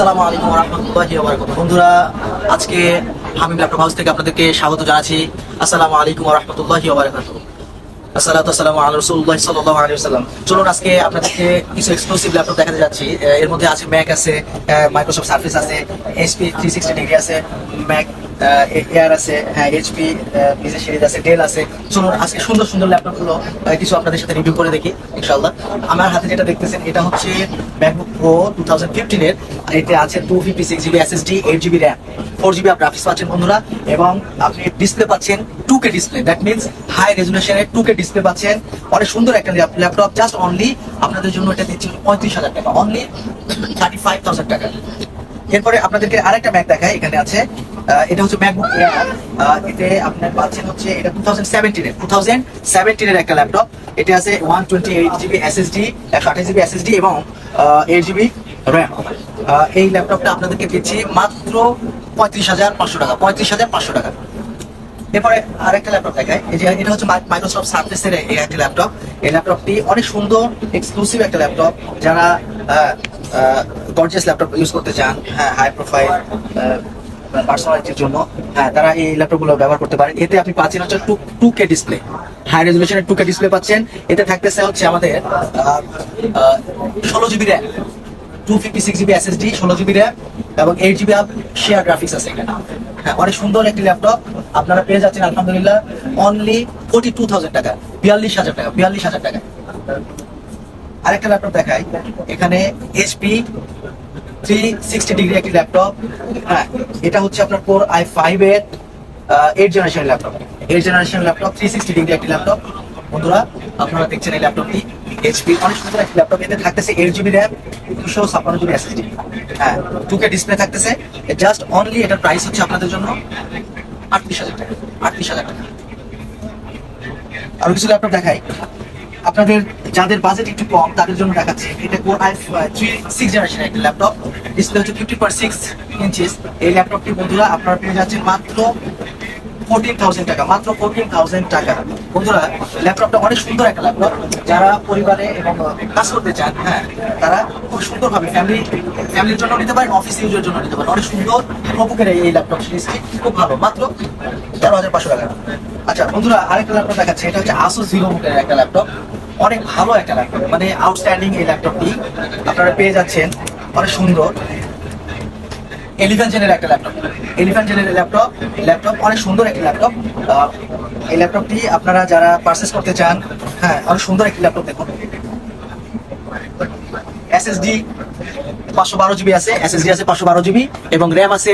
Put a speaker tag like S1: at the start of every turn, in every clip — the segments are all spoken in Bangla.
S1: আসসালামু আলাইকুম রহমতুল্লাহি ওবরাকাতুহু বন্ধুরা, আজকে হামিম ল্যাপটপ হাউস থেকে আপনাদেরকে স্বাগত জানাচ্ছি। আসসালামু আলাইকুম রহমতুল্লাহি ওবরাকাতুহু আসসালাতু আসসালামু আলা রাসূলুল্লাহ সাল্লাল্লাহু আলাইহি ওয়াসাল্লাম। চলুন আজকে আপনাদেরকে কিছু এক্সক্লুসিভ ল্যাপটপ দেখাতে যাচ্ছি। এর মধ্যে আছে ম্যাক আছে মাইক্রোসফট সার্ফেস আছে এসপি 360 ডিগ্রি আছে ম্যাক এয়ার আছে হ্যাঁ এইচপি বিজনেস সিরিজ আছে, ডেল আছে। চলুন, আজকে সুন্দর সুন্দর ল্যাপটপগুলো কিছু আপনাদের সাথে রিভিউ করে দেখি, ইনশাআল্লাহ। আমার হাতে যেটা দেখতেছেন, এটা হচ্ছে ম্যাকবুক প্রো টু থাউজেন্ড ফিফটিনের এতে আছে two fifty six GB SSD eight GB RAM four GB graphics পাচ্ছেন, বন্ধুরা, এবং আপনি ডিসপ্লে পাচ্ছেন two K display that means high রেজুলেশনের two K display পাচ্ছেন। অনেক সুন্দর একটা ল্যাপটপ জাস্ট অনলি আপনাদের জন্য এটা দিচ্ছি পঁয়ত্রিশ হাজার টাকা অনলি থার্টি ফাইভ থাউজেন্ড টাকা। এরপরে আপনাদেরকে আরেকটা ম্যাক দেখাই, এখানে আছে এটা হচ্ছে ম্যাকবুক এয়ার এতে আপনার পাচ্ছেন হচ্ছে এটা টু থাউজেন্ড সেভেন্টিনের টু থাউজেন্ড সেভেন্টিনের একটা ল্যাপটপ এটা আছে one twenty eight GB SSD একশো আঠাশ জিবি এসএসডি এবং এইট জিবি র্যাম এই ল্যাপটপটা আপনাদেরকে দিচ্ছি মাত্র পঁয়ত্রিশ হাজার পাঁচশো টাকা, পঁয়ত্রিশ হাজার পাঁচশো টাকা। এরপরে আরেকটা ল্যাপটপ দেখায় এই যে এটা হচ্ছে মাইক্রোসফট সার্ফেসের এই একটা ল্যাপটপ এই ল্যাপটপটি অনেক সুন্দর এক্সক্লুসিভ একটা ল্যাপটপ যারা গর্জিয়াস ল্যাপটপ ইউজ করতে চান হ্যাঁ হাই প্রোফাইল পার্সোনালিটির জন্য হ্যাঁ তারা এই ল্যাপটপগুলো ব্যবহার করতে পারেন এতে আপনি পাচ্ছেন হচ্ছে two two K display high রেজলিউশনের two K display পাচ্ছেন। এতে থাকতেছে হচ্ছে আমাদের ষোলো GB RAM two fifty six GB SSD ষোলো জিবি র্যাম এবং eight GB up share graphics আছে এখানে। হ্যাঁ অনেক সুন্দর একটি ল্যাপটপ আপনারা পেয়ে যাচ্ছেন, আলহামদুলিল্লাহ অনলি ফোর্টি টু থাউজেন্ড টাকা, বিয়াল্লিশ হাজার টাকা, বিয়াল্লিশ হাজার টাকা। আরেকটা ল্যাপটপ দেখাই। এখানে এইচপি থ্রি সিক্সটি ডিগ্রি একটি ল্যাপটপ হ্যাঁ এটা হচ্ছে আপনার কোর আই ফাইভ এর eight generation laptop eight generation laptop three sixty degree একটি ল্যাপটপ বন্ধুরা, আপনারা দেখছেন এই ল্যাপটপটি এইচপি অনেক সুন্দর একটি ল্যাপটপ এতে থাকতেছে এইট জিবি র্যাম দুশো ছাপ্পান্ন জিবি এসএসডি হ্যাঁ টুকে ডিসপ্লে থাকতেছে। জাস্ট অনলি এটার প্রাইস হচ্ছে আপনাদের জন্য আটত্রিশ হাজার টাকা। আটত্রিশ হাজার টাকা। আরও কিছু ল্যাপটপ দেখাই। আপনাদের যাদের বাজেট একটু কম, তাদের জন্য দেখাচ্ছি। এটা core i three six generation একটা ল্যাপটপ ডিসপ্লে হচ্ছে ফিফটি পার সিক্স ইঞ্চিস এই ল্যাপটপটি বন্ধুরা আপনারা পেয়ে যাচ্ছেন মাত্র ফোরটিন থাউজেন্ড টাকা, মাত্র ফোরটিন থাউজেন্ড টাকা। বন্ধুরা ল্যাপটপটা অনেক সুন্দর একটা ল্যাপটপ যারা পরিবারে এবং কাজ করতে চান হ্যাঁ তারা খুব সুন্দরভাবে ফ্যামিলি ফ্যামিলির জন্য নিতে পারেন অফিস ইউজের জন্য নিতে পারেন। অনেক সুন্দর প্রভুকের এই ল্যাপটপ সিরিজটি খুব ভালো। মাত্র তেরো হাজার পাঁচশো টাকা। আচ্ছা বন্ধুরা, আরেকটা ল্যাপটপ দেখাচ্ছে। এটা হচ্ছে আসুস জিরো একটা ল্যাপটপ অনেক ভালো একটা ল্যাপটপ মানে আউটস্ট্যান্ডিং এই ল্যাপটপটি আপনারা পেয়ে যাচ্ছেন। অনেক সুন্দর। এলিভেন জেনের একটা ল্যাপটপ এলিভেন জেনের ল্যাপটপ ল্যাপটপ অনেক সুন্দর একটি ল্যাপটপ এই ল্যাপটপটি আপনারা যারা পারচেস করতে চান হ্যাঁ অনেক সুন্দর একটি ল্যাপটপ দেখুন। এসএসডি পাঁচশো বারো জিবি আছে এসএসডি আছে পাঁচশো বারো জিবি এবং র্যাম আছে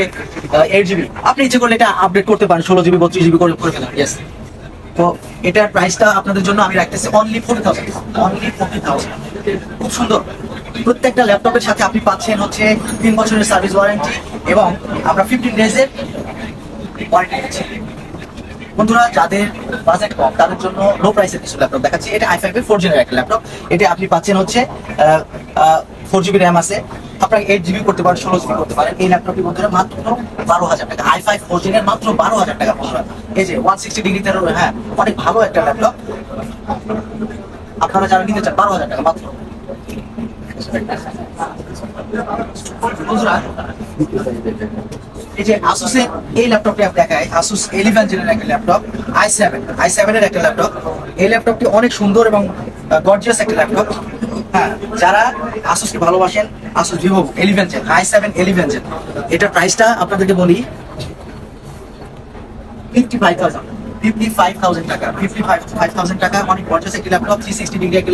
S1: এইট জিবি আপনি ইচ্ছে করলে এটা আপডেট করতে পারেন, ষোলো জিবি বত্রিশ জিবি করে করে ফেলেন ইয়েস তো এটার প্রাইসটা আপনাদের জন্য আমি রাখতেছি only forty thousand only forty thousand খুব সুন্দর। প্রত্যেকটা ল্যাপটপের সাথে আপনি পাচ্ছেন হচ্ছে তিন বছরের সার্ভিস ওয়ারেন্টি এবং আমরা ফিফটিন ডেজের ওয়ারেন্টি দিচ্ছি। বন্ধুরা, যাদের বাজেট কম, তাদের জন্য লো প্রাইসের কিছু ল্যাপটপ দেখাচ্ছি। এটা আই ফাইভ এর ফোর জেনের একটা ল্যাপটপ। এটা আপনি পাচ্ছেন হচ্ছে ফোর জিবি র্যাম আছে। আপনার এইট জিবি করতে পারেন, ষোলো জিবি করতে পারেন। এই ল্যাপটপটি বন্ধুরা মাত্র বারো হাজার টাকা। আই ফাইভ ফোর জেনের মাত্র বারো হাজার টাকা বন্ধুরা। এই যে ওয়ান সিক্সটি ডিগ্রিতে হ্যাঁ অনেক ভালো একটা ল্যাপটপ। আপনারা যারা নিতে চান, বারো হাজার টাকা মাত্র। এই ল্যাপটপটি অনেক সুন্দর এবং গর্জিয়াস একটা ল্যাপটপ হ্যাঁ যারা আসুসকে ভালোবাসেন Asus Vivo eleven gen i seven eleven gen এটার প্রাইসটা আপনাদেরকে বলি ফিফটি ফাইভ থাউজেন্ড অনেক গর্জিয়াস একটি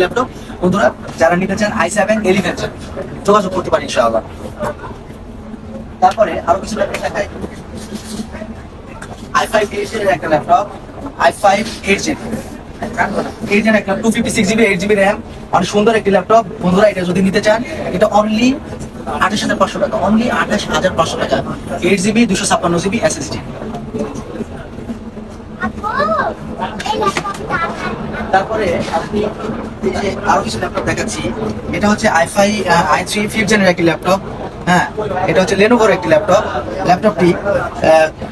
S1: ল্যাপটপ বন্ধুরা, যারা নিতে চান আই সেভেন এলিভেন যোগাযোগ করতে পারেন ইনশাআল্লাহ। তারপরে আরও কিছু আই ফাইভ এইট একটা laptop i five eight gen eight gen একটা two fifty six GB eight GB RAM অনেক সুন্দর একটি ল্যাপটপ বন্ধুরা, এটা যদি নিতে চান, এটা অনলি আঠাশ হাজার পাঁচশো টাকা অনলি আঠাশ হাজার পাঁচশো টাকা। এইট জিবি দুশো ছাপ্পান্ন জিবি এসএসডি তারপরে আপনি আরও কিছু ল্যাপটপ দেখাচ্ছি। এটা হচ্ছে i five i three fifth একটি ল্যাপটপ হ্যাঁ এটা হচ্ছে লেনোভোর একটি ল্যাপটপ ল্যাপটপটি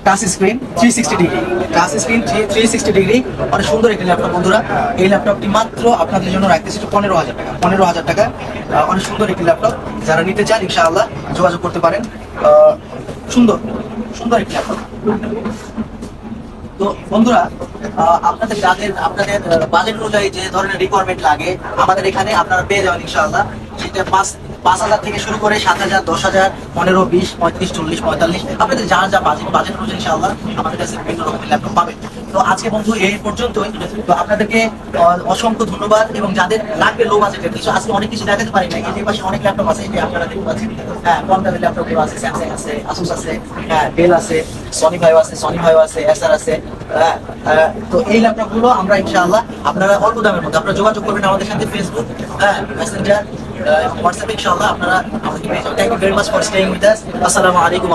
S1: touch screen three sixty degree touch screen three sixty degree অনেক সুন্দর একটি ল্যাপটপ বন্ধুরা। এই ল্যাপটপটি মাত্র আপনাদের জন্য রাখতেছি পনেরো হাজার টাকা। পনেরো হাজার টাকা। অনেক সুন্দর একটি ল্যাপটপ যারা নিতে চান, ইনশাআল্লাহ যোগাযোগ করতে পারেন। সুন্দর সুন্দর একটি ল্যাপটপ তো বন্ধুরা আপনাদের যাদের আপনাদের বাজেট অনুযায়ী যে ধরনের রিকোয়ারমেন্ট লাগে, আমাদের এখানে আপনারা পেয়ে যাবেন ইনশাআল্লাহ। সেটা পাঁচ পাঁচ হাজার থেকে শুরু করে সাত হাজার, দশ হাজার, পনেরো, বিশ, পঁয়ত্রিশ, চল্লিশ, পঁয়তাল্লিশ, আপনাদের যা যা বাজেট বাজেট অনুযায়ী ইনশাআল্লাহ আমাদের কাছে বিভিন্ন রকমের ল্যাপটপ পাবেন। তো আজকে বন্ধু এই পর্যন্তই। তো আপনাদেরকে অসংখ্য ধন্যবাদ এবং যাদের লাগবে লো বাজেটের কিছু আজকে অনেক কিছু দেখাতে পারি না এই পাশে অনেক ল্যাপটপ আছে আপনারা দেখতে পাচ্ছেন হ্যাঁ কম আছে স্যামসাং আছে আসুস আছে হ্যাঁ আছে সনি ভাইও আছে সনি ভাইও আছে এসআর আছে হ্যাঁ আহ, তো এই ল্যাপটপগুলো আমরা ইনশাআল্লাহ আপনারা অল্প দামের মধ্যে আপনারা যোগাযোগ করবেন আমাদের সাথে ফেসবুক হ্যাঁ মেসেঞ্জার আপনারা thank you very for staying with us আসসালামু আলাইকুম